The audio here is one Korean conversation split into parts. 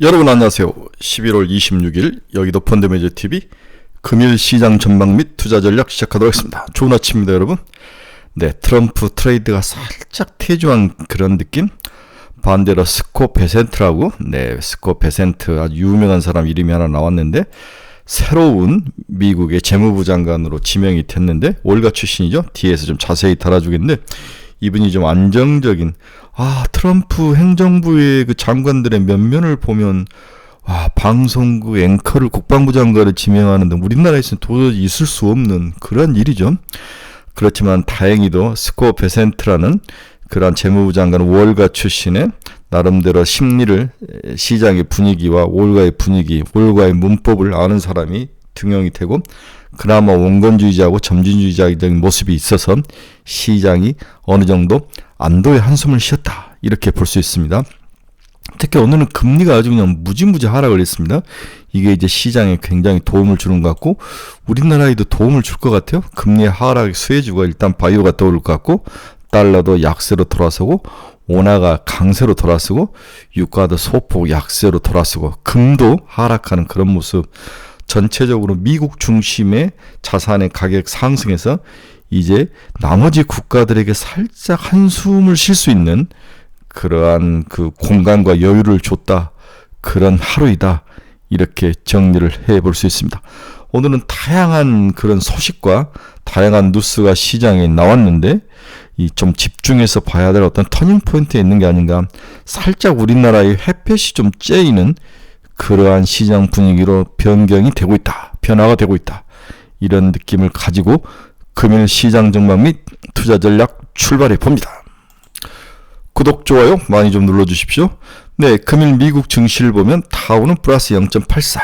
여러분 안녕하세요. 11월 26일 여기도 펀드매저 TV 금일 시장 전망 및 투자 전략 시작하도록 하겠습니다. 좋은 아침입니다, 여러분. 네, 트럼프 트레이드가 살짝 태주한 그런 느낌? 반대로 스코 베센트라고, 네, 스코 베센트 아주 유명한 사람 이름이 하나 나왔는데, 새로운 미국의 재무부 장관으로 지명이 됐는데, 월가 출신이죠? 뒤에서 좀 자세히 달아주겠는데, 이분이 좀 안정적인, 아, 트럼프 행정부의 그 장관들의 면면을 보면, 와, 방송국 앵커를 국방부 장관을 지명하는데 우리나라에서는 도저히 있을 수 없는 그런 일이죠. 그렇지만 다행히도 스코 베센트라는 그러한 재무부 장관 월가 출신의 나름대로 심리를 시장의 분위기와 월가의 분위기, 월가의 문법을 아는 사람이 등용이 되고 그나마 원건주의자하고 점진주의자적인 모습이 있어서 시장이 어느 정도 안도의 한숨을 쉬었다 이렇게 볼 수 있습니다. 특히 오늘은 금리가 아주 그냥 무지무지 하락을 했습니다. 이게 이제 시장에 굉장히 도움을 주는 것 같고 우리나라에도 도움을 줄 것 같아요. 금리 하락 수혜주가 일단 바이오가 떠오를 것 같고 달러도 약세로 돌아서고 원화가 강세로 돌아서고 유가도 소폭 약세로 돌아서고 금도 하락하는 그런 모습 전체적으로 미국 중심의 자산의 가격 상승에서 이제 나머지 국가들에게 살짝 한숨을 쉴 수 있는 그러한 그 공간과 여유를 줬다. 그런 하루이다. 이렇게 정리를 해 볼 수 있습니다. 오늘은 다양한 그런 소식과 다양한 뉴스가 시장에 나왔는데 이 좀 집중해서 봐야 될 어떤 터닝 포인트에 있는 게 아닌가. 살짝 우리나라의 햇볕이 좀 쬐이는 그러한 시장 분위기로 변경이 되고 있다. 변화가 되고 있다. 이런 느낌을 가지고 금일 시장 전망 및 투자 전략 출발해 봅니다. 구독, 좋아요 많이 좀 눌러주십시오. 네, 금일 미국 증시를 보면 다우는 플러스 0.83,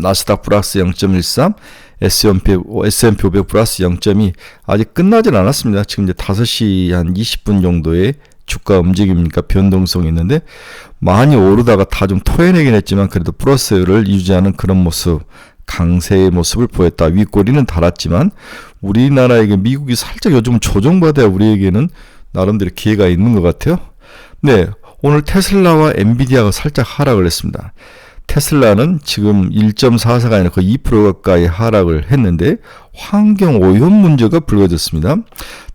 나스닥 플러스 0.13, S&P, S&P 500 플러스 0.2 아직 끝나진 않았습니다. 지금 이제 5시 한 20분 정도의 주가 움직임이니까 변동성이 있는데 많이 오르다가 다 좀 토해내긴 했지만 그래도 플러스를 유지하는 그런 모습 강세의 모습을 보였다. 윗꼬리는 달았지만 우리나라에게 미국이 살짝 요즘 조정받아야 우리에게는 나름대로 기회가 있는 것 같아요. 네, 오늘 테슬라와 엔비디아가 살짝 하락을 했습니다. 테슬라는 지금 1.44가 아니라 거의 2% 가까이 하락을 했는데 환경 오염 문제가 불거졌습니다.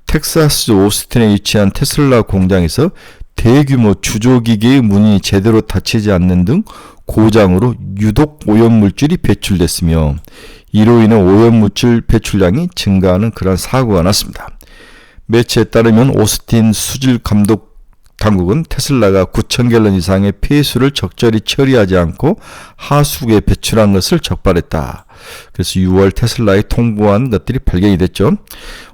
텍사스 오스틴에 위치한 테슬라 공장에서 대규모 주조기계의 문이 제대로 닫히지 않는 등 고장으로 유독 오염물질이 배출됐으며 이로 인해 오염물질 배출량이 증가하는 그런 사고가 났습니다. 매체에 따르면 오스틴 수질 감독 당국은 테슬라가 9천 갤런 이상의 폐수를 적절히 처리하지 않고 하수구에 배출한 것을 적발했다. 그래서 6월 테슬라에 통보한 것들이 발견이 됐죠.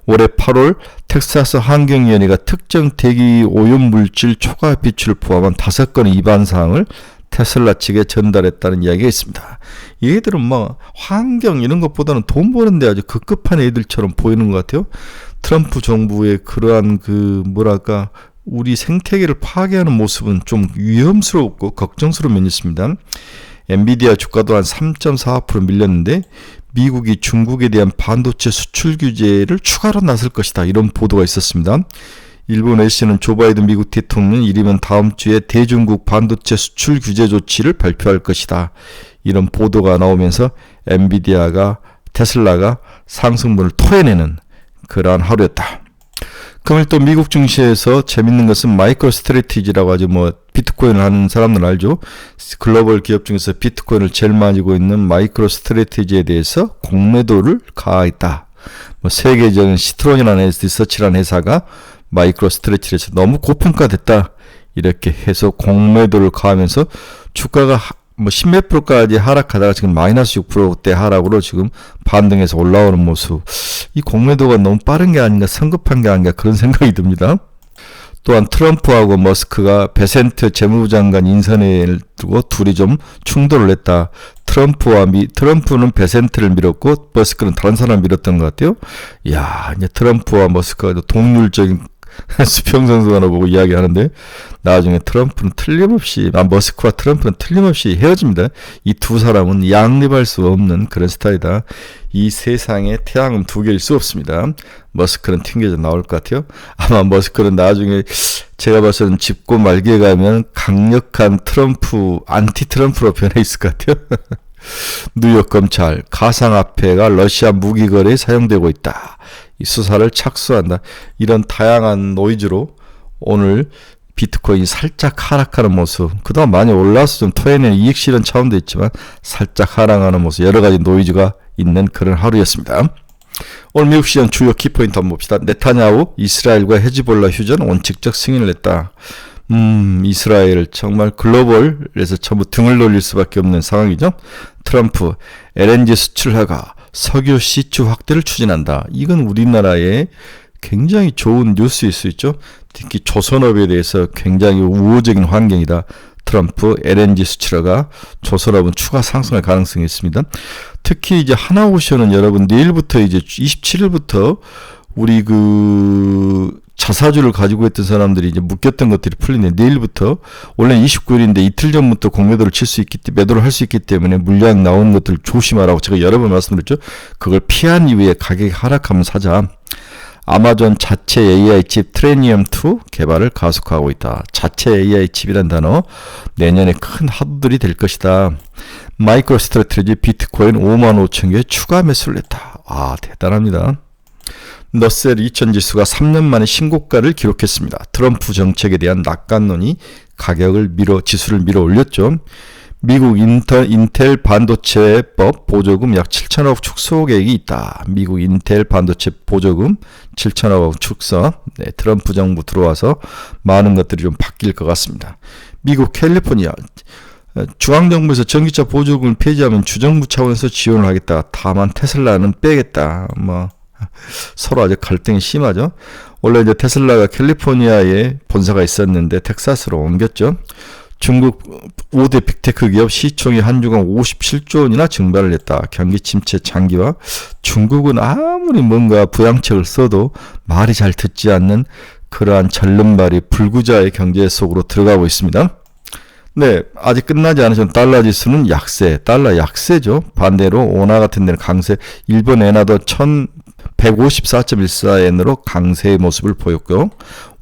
올해 8월 텍사스 환경위원회가 특정 대기 오염 물질 초과 배출을 포함한 5건의 위반 사항을 테슬라 측에 전달했다는 이야기가 있습니다. 얘들은 뭐 환경 이런 것보다는 돈 버는데 아주 급급한 애들처럼 보이는 것 같아요. 트럼프 정부의 그러한 그 뭐랄까 우리 생태계를 파괴하는 모습은 좀 위험스럽고 걱정스러운 면이 있습니다. 엔비디아 주가도 한3.4% 밀렸는데 미국이 중국에 대한 반도체 수출 규제를 추가로 나설 것이다. 이런 보도가 있었습니다. 일본 S는 조 바이든 미국 대통령 이르면 다음 주에 대중국 반도체 수출 규제 조치를 발표할 것이다. 이런 보도가 나오면서 엔비디아가 테슬라가 상승분을 토해내는 그러한 하루였다. 그러면 또 미국 증시에서 재밌는 것은 마이크로 스트레티지라고 하죠. 뭐 비트코인을 하는 사람들 알죠. 글로벌 기업 중에서 비트코인을 제일 많이 고 있는 마이크로 스트레티지에 대해서 공매도를 가했다. 뭐 세계적인 시트론이라는 리서치라는 회사가 마이크로 스트레티지에서 너무 고평가됐다. 이렇게 해서 공매도를 가하면서 주가가 뭐 10몇 프로까지 하락하다가 지금 마이너스 6%대 하락으로 지금 반등해서 올라오는 모습. 이 공매도가 너무 빠른 게 아닌가 성급한 게 아닌가 그런 생각이 듭니다. 또한 트럼프하고 머스크가 베센트 재무부 장관 인선을 두고 둘이 좀 충돌을 했다. 트럼프와 미, 트럼프는 베센트를 밀었고 머스크는 다른 사람을 밀었던 것 같아요. 야, 이제 트럼프와 머스크가 동률적인 수평 선수 하나 보고 이야기하는데 나중에 트럼프는 틀림없이 아 머스크와 트럼프는 틀림없이 헤어집니다. 이 두 사람은 양립할 수 없는 그런 스타일이다. 이 세상에 태양은 두 개일 수 없습니다. 머스크는 튕겨져 나올 것 같아요. 아마 머스크는 나중에 제가 봐서는 짚고 말기에 가면 강력한 트럼프 안티 트럼프로 변해 있을 것 같아요. 뉴욕 검찰 가상화폐가 러시아 무기 거래에 사용되고 있다. 이 수사를 착수한다. 이런 다양한 노이즈로 오늘 비트코인이 살짝 하락하는 모습. 그동안 많이 올라서 좀 토해낸 이익 실현 차원도 있지만 살짝 하락하는 모습. 여러 가지 노이즈가 있는 그런 하루였습니다. 오늘 미국 시장 주요 키포인트 한번 봅시다. 네타냐후 이스라엘과 헤즈볼라 휴전 원칙적 승인을 냈다. 음, 이스라엘 정말 글로벌에서 전부 등을 돌릴 수밖에 없는 상황이죠. 트럼프 LNG 수출화가 석유 시추 확대를 추진한다. 이건 우리나라의 굉장히 좋은 뉴스일 수 있죠. 특히 조선업에 대해서 굉장히 우호적인 환경이다. 트럼프 LNG 수출화가 조선업은 추가 상승할 가능성이 있습니다. 특히 이제 하나오션은 여러분 내일부터 이제 27일부터 우리 그 자사주를 가지고 있던 사람들이 이제 묶였던 것들이 풀리네. 내일부터 원래 29일인데 이틀 전부터 공매도를 칠 수 있기 때문에 매도를 할 수 있기 때문에 물량 나오는 것들 조심하라고 제가 여러 번 말씀드렸죠. 그걸 피한 이후에 가격이 하락하면 사자. 아마존 자체 AI 칩 트레니엄 2 개발을 가속하고 있다. 자체 AI 칩이란 단어 내년에 큰 하도들이 될 것이다. 마이크로 스트레트지 비트코인 5만 5천 개 추가 매수를 했다. 아 대단합니다. 너셀 2000 지수가 3년 만에 신고가를 기록했습니다. 트럼프 정책에 대한 낙관론이 가격을 밀어 지수를 밀어 올렸죠. 미국 인터, 인텔 반도체법 보조금 약 7천억 축소 계획이 있다. 미국 인텔 반도체 보조금 7천억 축소. 네, 트럼프 정부 들어와서 많은 것들이 좀 바뀔 것 같습니다. 미국 캘리포니아 중앙정부에서 전기차 보조금을 폐지하면 주정부 차원에서 지원을 하겠다. 다만 테슬라는 빼겠다. 뭐 서로 아주 갈등이 심하죠. 원래 이제 테슬라가 캘리포니아에 본사가 있었는데 텍사스로 옮겼죠. 중국 5대 빅테크 기업 시총이 한 주간 57조 원이나 증발을 했다. 경기 침체 장기와 중국은 아무리 뭔가 부양책을 써도 말이 잘 듣지 않는 그러한 절름발이 불구자의 경제 속으로 들어가고 있습니다. 네, 아직 끝나지 않으신 달러 지수는 약세, 달러 약세죠. 반대로 오나 같은 데는 강세, 일본 엔화도 1154.14엔으로 강세의 모습을 보였고요.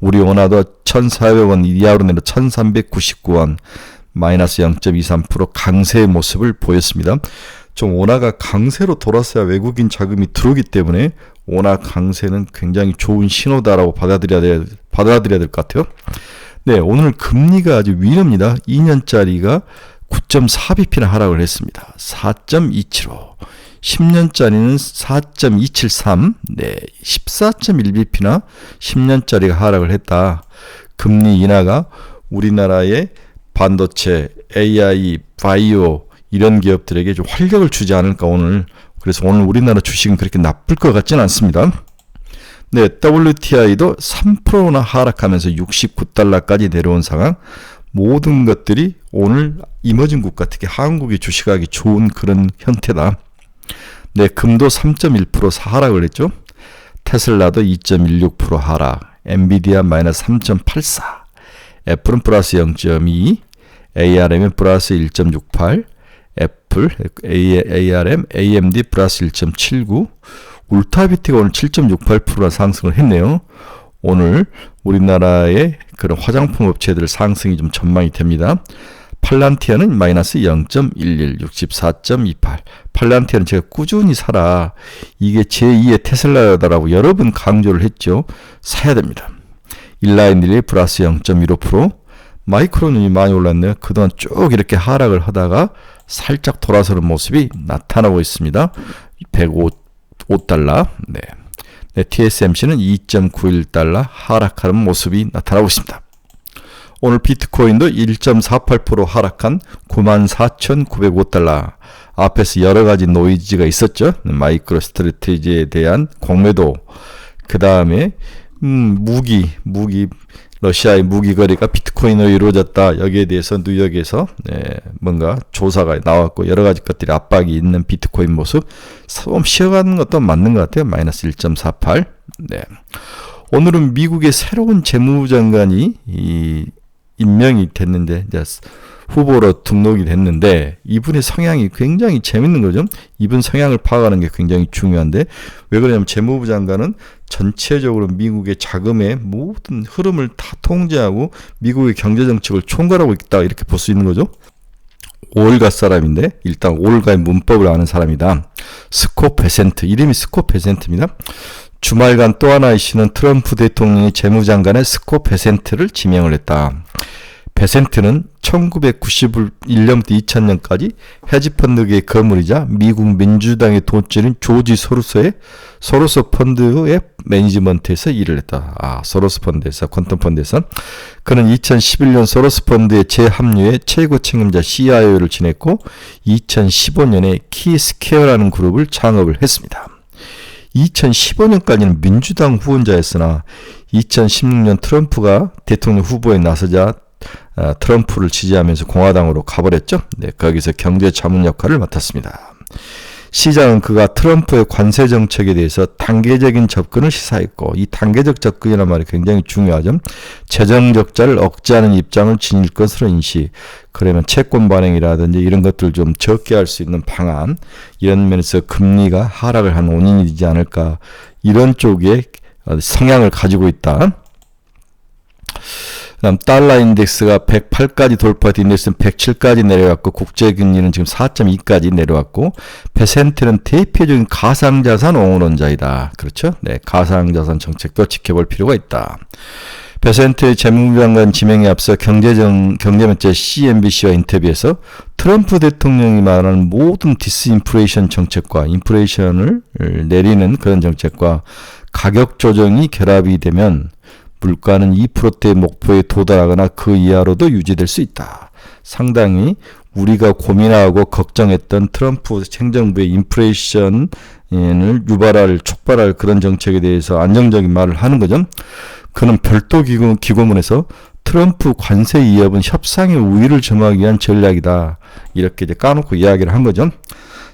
우리 원화도 1,400원 이하로 내려 1,399원 마이너스 0.23% 강세의 모습을 보였습니다. 좀 원화가 강세로 돌았어야 외국인 자금이 들어오기 때문에 원화 강세는 굉장히 좋은 신호다라고 받아들여야 될, 받아들여야 될 것 같아요. 네, 오늘 금리가 아주 위납니다. 2년짜리가 9.4bp나 하락을 했습니다. 4.275. 10년짜리는 4.273, 네, 14.1bp나 10년짜리가 하락을 했다. 금리 인하가 우리나라의 반도체, AI, 바이오 이런 기업들에게 좀 활력을 주지 않을까 오늘. 그래서 오늘 우리나라 주식은 그렇게 나쁠 것 같지는 않습니다. 네, WTI도 3%나 하락하면서 69달러까지 내려온 상황. 모든 것들이 오늘 이머징 국가 특히 한국이 주식하기 좋은 그런 형태다. 네, 금도 3.1% 하락을 했죠. 테슬라도 2.16% 하락, 엔비디아 마이너스 3.84, 애플은 플러스 0.2, ARM은 플러스 1.68, 애플, ARM, AMD 플러스 1.79, 울타비트가 오늘 7.68%나 상승을 했네요. 오늘 우리나라의 그런 화장품 업체들 상승이 좀 전망이 됩니다. 팔란티아는 마이너스 0.11, 64.28. 팔란티아는 제가 꾸준히 사라. 이게 제2의 테슬라다라고 여러 번 강조를 했죠. 사야 됩니다. 일라인들이 플러스 0.15%. 마이크로는 많이 올랐네요. 그동안 쭉 이렇게 하락을 하다가 살짝 돌아서는 모습이 나타나고 있습니다. 105 달러. 네. 네, TSMC는 2.91달러 하락하는 모습이 나타나고 있습니다. 오늘 비트코인도 1.48% 하락한 94,905달러. 앞에서 여러 가지 노이즈가 있었죠. 마이크로 스트레티지에 대한 공매도. 그 다음에, 음, 무기, 무기, 러시아의 무기 거래가 비트코인으로 이루어졌다. 여기에 대해서 뉴욕에서 네, 뭔가 조사가 나왔고 여러 가지 것들이 압박이 있는 비트코인 모습 좀 쉬어가는 것도 맞는 것 같아요. 마이너스 1.48. 네. 오늘은 미국의 새로운 재무부 장관이 이 임명이 됐는데 이제 후보로 등록이 됐는데 이분의 성향이 굉장히 재밌는 거죠. 이분 성향을 파악하는 게 굉장히 중요한데 왜 그러냐면 재무부 장관은 전체적으로 미국의 자금의 모든 흐름을 다 통제하고 미국의 경제 정책을 총괄하고 있다 이렇게 볼 수 있는 거죠. 올가 사람인데 일단 올가의 문법을 아는 사람이다. 스코 베센트 이름이 스코 베센트입니다. 주말간 또 하나의 씨는 트럼프 대통령이 재무장관의 스코 베센트를 지명을 했다. 베센트는 1991년부터 2000년까지 헤지 펀드계의 거물이자 미국 민주당의 돈줄인 조지 소로스의 소로스 펀드의 매니지먼트에서 일을 했다. 아, 소로스 펀드에서 퀀텀 펀드에서 그는 2011년 소로스 펀드의 재합류에 최고 책임자 CIO를 지냈고 2015년에 키스케어라는 그룹을 창업을 했습니다. 2015년까지는 민주당 후원자였으나 2016년 트럼프가 대통령 후보에 나서자 어, 트럼프를 지지하면서 공화당으로 가버렸죠. 네, 거기서 경제 자문 역할을 맡았습니다. 시장은 그가 트럼프의 관세 정책에 대해서 단계적인 접근을 시사했고 이 단계적 접근이란 말이 굉장히 중요하죠. 재정 적자를 억제하는 입장을 지닐 것으로 인식. 그러면 채권 반응이라든지 이런 것들 좀 적게 할 수 있는 방안 이런 면에서 금리가 하락을 한 원인이 되지 않을까 이런 쪽에 성향을 가지고 있다. 그다음 달러 인덱스가 108까지 돌파해 인덱스는 107까지 내려갔고 국제 금리는 지금 4.2까지 내려왔고 페센트는 대표적인 가상자산 옹호론자이다. 그렇죠? 네, 가상자산 정책도 지켜볼 필요가 있다. 베센트의 재무장관 지명에 앞서 경제정 경제매체 CNBC와 인터뷰에서 트럼프 대통령이 말하는 모든 디스인플레이션 정책과 인플레이션을 내리는 그런 정책과 가격 조정이 결합이 되면 물가는 2%대 목표에 도달하거나 그 이하로도 유지될 수 있다. 상당히 우리가 고민하고 걱정했던 트럼프 행정부의 인플레이션을 유발할 촉발할 그런 정책에 대해서 안정적인 말을 하는 거죠. 그는 별도 기고, 기고문에서 트럼프 관세 이협은 협상의 우위를 점하기 위한 전략이다. 이렇게 이제 까놓고 이야기를 한 거죠.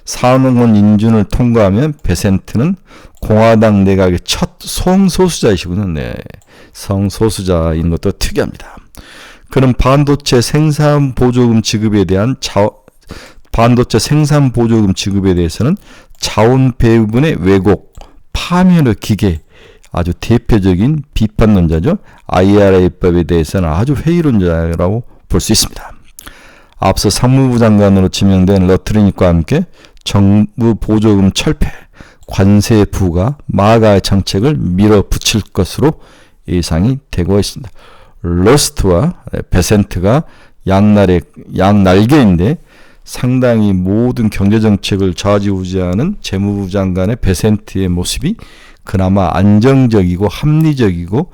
상원 인준을 통과하면 베센트는 공화당 내각의 첫 성소수자이시군요. 네. 성소수자인 것도 특이합니다. 그는 반도체 생산 보조금 지급에 대한 자, 반도체 생산 보조금 지급에 대해서는 자원 배분의 왜곡, 파멸의 기계, 아주 대표적인 비판론자죠. IRA법에 대해서는 아주 회의론자라고 볼 수 있습니다. 앞서 상무부 장관으로 지명된 러트리닉과 함께 정부 보조금 철폐, 관세 부과, 마가의 정책을 밀어붙일 것으로 예상이 되고 있습니다. 러스트와 베센트가 양날의 양날개인데 상당히 모든 경제 정책을 좌지우지하는 재무부 장관의 베센트의 모습이 그나마 안정적이고 합리적이고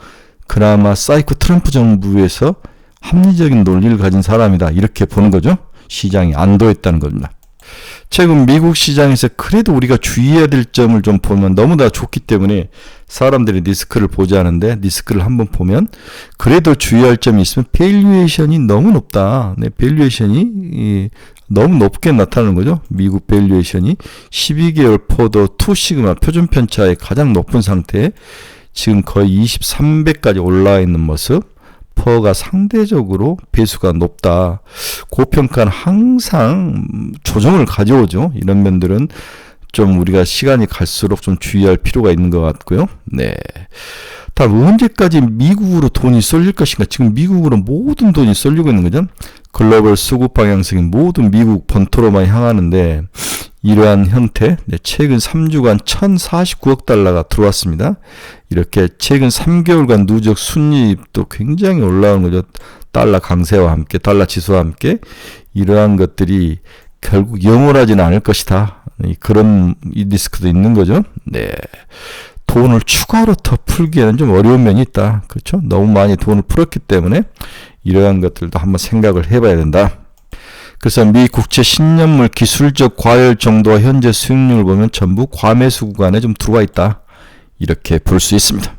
그나마 사이코 트럼프 정부에서 합리적인 논리를 가진 사람이다 이렇게 보는 거죠. 시장이 안도했다는 겁니다. 최근 미국 시장에서 그래도 우리가 주의해야 될 점을 좀 보면 너무나 좋기 때문에 사람들이 리스크를 보지 않은데 리스크를 한번 보면 그래도 주의할 점이 있으면 밸류에이션이 너무 높다. 네, 밸류에이션이 너무 높게 나타나는 거죠. 미국 밸류에이션이 12개월 포도 2 시그마 표준 편차의 가장 높은 상태에 지금 거의 23배까지 올라와 있는 모습. 퍼가 상대적으로 배수가 높다. 고평가는 항상 조정을 가져오죠. 이런 면들은 좀 우리가 시간이 갈수록 좀 주의할 필요가 있는 것 같고요. 네. 다 언제까지 미국으로 돈이 쏠릴 것인가? 지금 미국으로 모든 돈이 쏠리고 있는 거죠. 글로벌 수급 방향성이 모든 미국 본토로만 향하는데 이러한 형태, 네, 최근 3주간 1,049억 달러가 들어왔습니다. 이렇게 최근 3개월간 누적 순이익도 굉장히 올라온 거죠. 달러 강세와 함께, 달러 지수와 함께 이러한 것들이 결국 영원하지는 않을 것이다. 그런 리스크도 있는 거죠. 네. 돈을 추가로 더 풀기에는 좀 어려운 면이 있다. 그렇죠? 너무 많이 돈을 풀었기 때문에 이러한 것들도 한번 생각을 해봐야 된다. 그래서 미 국채 10년물 기술적 과열 정도와 현재 수익률을 보면 전부 과매수 구간에 좀 들어와 있다. 이렇게 볼 수 있습니다.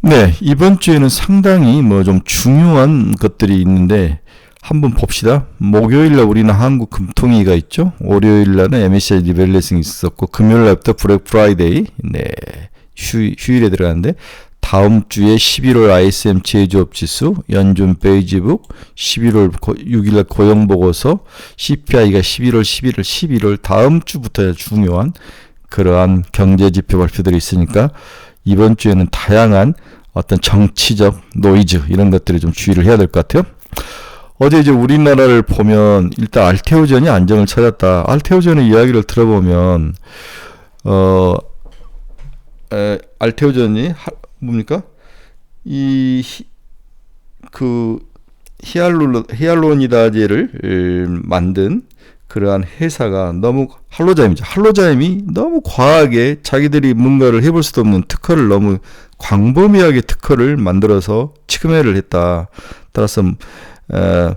네, 이번 주에는 상당히 뭐 좀 중요한 것들이 있는데 한번 봅시다. 목요일 날 우리는 한국 금통위가 있죠. 월요일 날은 MSCI 리밸런싱이 있었고 금요일 날부터 브렉 프라이데이. 네. 휴, 휴일에 들어가는데 다음 주에 11월 ISM 제조업 지수, 연준 베이지북, 11월 6일 고용 보고서, CPI가 11월 11일 11월 다음 주부터 중요한 그러한 경제 지표 발표들이 있으니까 이번 주에는 다양한 어떤 정치적 노이즈 이런 것들이 좀 주의를 해야 될 것 같아요. 어제 이제 우리나라를 보면 일단 알테오전이 안정을 찾았다. 알테오전의 이야기를 들어보면 어 에, 알테오전이 하, 뭡니까? 이 그 히알루 히알로니다제를 만든 그러한 회사가 너무 할로자임이죠. 할로자임이 너무 과하게 자기들이 뭔가를 해볼 수도 없는 특허를 너무 광범위하게 특허를 만들어서 치금해를 했다. 따라서 에,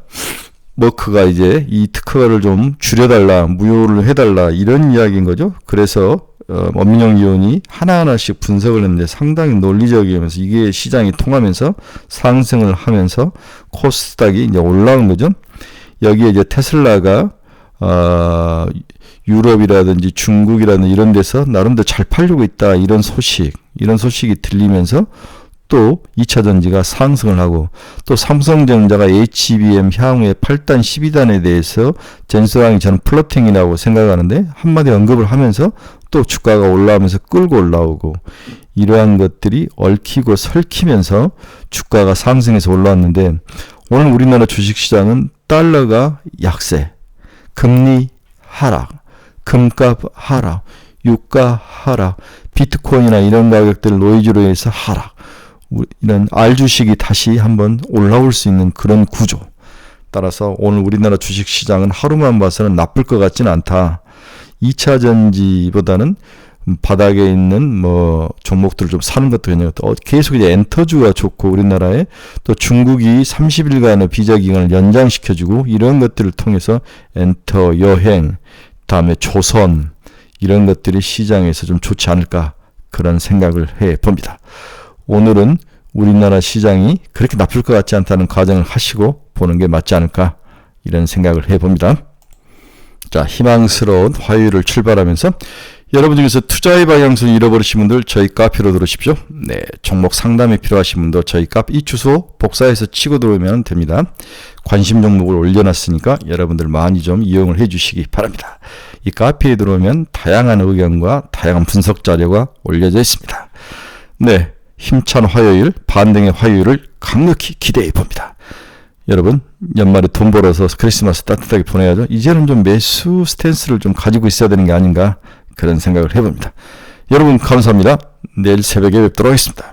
머크가 이제 이 특허를 좀 줄여달라, 무효를 해달라 이런 이야기인 거죠. 그래서 어, 원민영 의원이 하나하나씩 분석을 했는데 상당히 논리적이면서 이게 시장이 통하면서 상승을 하면서 코스닥이 이제 올라온 거죠. 여기에 이제 테슬라가 어, 유럽이라든지 중국이라든지 이런 데서 나름대로 잘 팔리고 있다 이런 소식 이런 소식이 들리면서 또 2차 전지가 상승을 하고 또 삼성전자가 HBM 향후에 8단 12단에 대해서 젠스랑이 저는 플러팅이라고 생각하는데 한마디 언급을 하면서 또 주가가 올라오면서 끌고 올라오고 이러한 것들이 얽히고 설키면서 주가가 상승해서 올라왔는데 오늘 우리나라 주식시장은 달러가 약세 금리 하락, 금값 하락, 유가 하락, 비트코인이나 이런 가격들 노이즈로 해서 하락. 이런 알 주식이 다시 한번 올라올 수 있는 그런 구조. 따라서 오늘 우리나라 주식 시장은 하루만 봐서는 나쁠 것 같지는 않다. 2차 전지보다는 바닥에 있는 뭐 종목들을 좀 사는 것도 괜찮고 어, 계속 이제 엔터주가 좋고 우리나라에 또 중국이 30일간의 비자 기간을 연장시켜주고 이런 것들을 통해서 엔터 여행 다음에 조선 이런 것들이 시장에서 좀 좋지 않을까 그런 생각을 해 봅니다. 오늘은 우리나라 시장이 그렇게 나쁠 것 같지 않다는 가정을 하시고 보는 게 맞지 않을까 이런 생각을 해 봅니다. 자, 희망스러운 화요일을 출발하면서 여러분 중에서 투자의 방향성을 잃어버리신 분들 저희 카페로 들어오십시오. 네, 종목 상담이 필요하신 분도 저희 카페 이 주소 복사해서 치고 들어오면 됩니다. 관심 종목을 올려놨으니까 여러분들 많이 좀 이용을 해주시기 바랍니다. 이 카페에 들어오면 다양한 의견과 다양한 분석 자료가 올려져 있습니다. 네, 힘찬 화요일, 반등의 화요일을 강력히 기대해 봅니다. 여러분 연말에 돈 벌어서 크리스마스 따뜻하게 보내야죠. 이제는 좀 매수 스탠스를 좀 가지고 있어야 되는 게 아닌가 그런 생각을 해봅니다. 여러분 감사합니다. 내일 새벽에 뵙도록 하겠습니다.